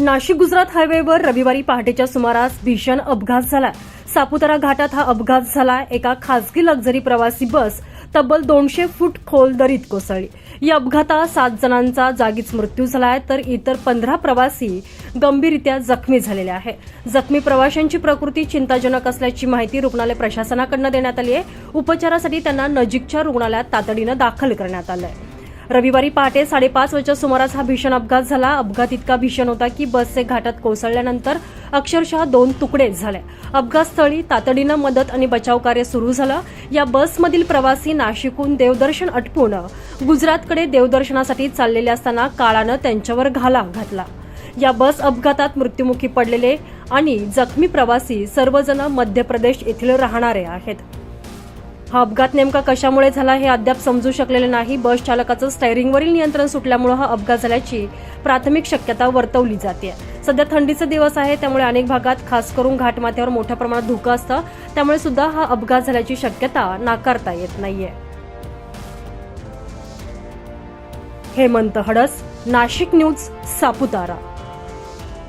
नाशिक गुजरात हायवेवर रविवारी पहाटेच्या सुमारास भीषण अपघात झाला. सापुतारा घाटात हा अपघात झाला. एका खासगी लक्झरी प्रवासी बस तब्बल दोनशे फूट खोल दरीत कोसळली. या अपघातात सात जणांचा जागीच मृत्यू झालाय तर इतर पंधरा प्रवासी गंभीररित्या जखमी झालेले आहे जखमी प्रवाशांची प्रकृती चिंताजनक असल्याची माहिती रुग्णालय प्रशासनाकडनं देण्यात आली आहे. उपचारासाठी त्यांना नजीकच्या रुग्णालयात तातडीनं दाखल करण्यात आलं आहे रविवारी पहाटे साडेपाच वाजच्या सुमारास हा भीषण अपघात झाला. अपघात इतका भीषण होता की बसचे घाटात कोसळल्यानंतर अक्षरशः दोन तुकडे झाले. अपघातस्थळी तातडीनं मदत आणि बचाव कार्य सुरू झालं. या बसमधील प्रवासी नाशिकहून देवदर्शन अटपून गुजरातकडे देवदर्शनासाठी चाललेले असताना काळानं त्यांच्यावर घाला घातला. या बस अपघातात मृत्युमुखी पडलेले आणि जखमी प्रवासी सर्वजण मध्य प्रदेश येथील राहणारे आहेत. हा अपघात नेमका कशामुळे झाला हे अद्याप समजू शकलेले नाही. बस चालकाचं स्टायरिंगवरील नियंत्रण सुटल्यामुळे हा अपघात झाल्याची प्राथमिक शक्यता वर्तवली जाते. सध्या थंडीचे दिवस आहे त्यामुळे अनेक भागात खास करून घाटमाथ्यावर मोठ्या प्रमाणात धुकं असतं. त्यामुळे सुद्धा हा अपघात झाल्याची शक्यता नाकारता येत नाहीये. हेमंत हडस नाशिक न्यूज सापुतारा.